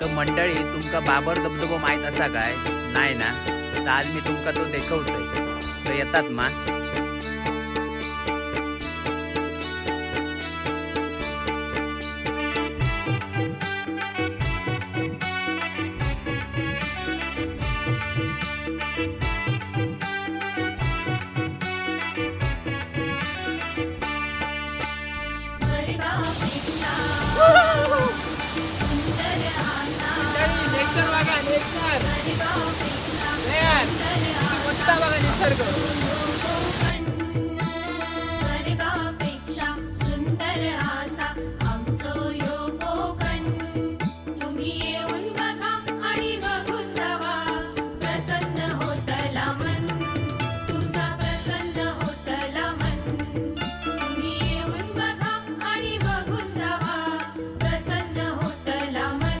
तर मंडळी तुमका बाबर धबधबो माहीत असा काय? नाही ना? तर आज मी तुमका तो देखवतोय. तर येतात मा. स्वर्गापेक्षा さか